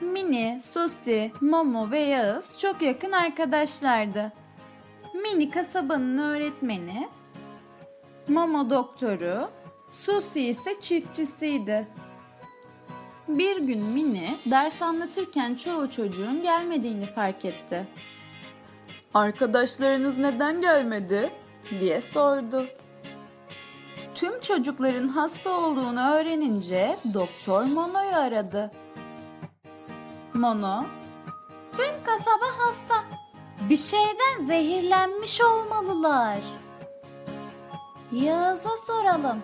Mini, Susi, Momo ve Yağız çok yakın arkadaşlardı. Mini kasabanın öğretmeni, Momo doktoru, Susi ise çiftçisiydi. Bir gün Mini ders anlatırken çoğu çocuğun gelmediğini fark etti. Arkadaşlarınız neden gelmedi? diye sordu. Tüm çocukların hasta olduğunu öğrenince doktor Mono'yu aradı. Mono, tüm kasaba hasta. Bir şeyden zehirlenmiş olmalılar. Yağız'a soralım.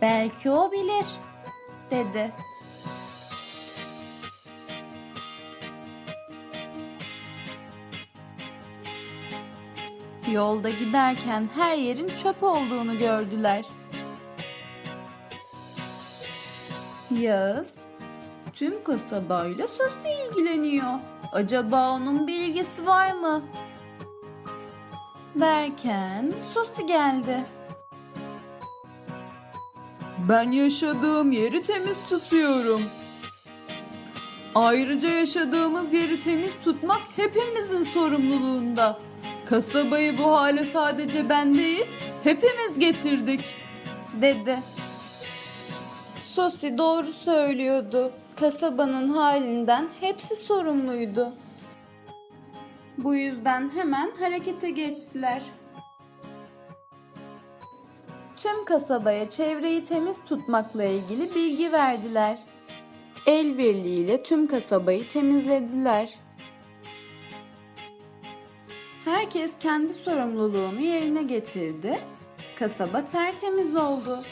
Belki o bilir, dedi. Yolda giderken her yerin çöp olduğunu gördüler. Yağız, tüm kasabayla sözle ilgileniyor. Acaba onun bilgisi var mı? Derken Susi geldi. Ben yaşadığım yeri temiz tutuyorum. Ayrıca yaşadığımız yeri temiz tutmak hepimizin sorumluluğunda. Kasabayı bu hale sadece ben değil, hepimiz getirdik, dedi. Sosi doğru söylüyordu. Kasabanın halinden hepsi sorumluydu. Bu yüzden hemen harekete geçtiler. Tüm kasabaya çevreyi temiz tutmakla ilgili bilgi verdiler. El birliğiyle tüm kasabayı temizlediler. Herkes kendi sorumluluğunu yerine getirdi. Kasaba tertemiz oldu.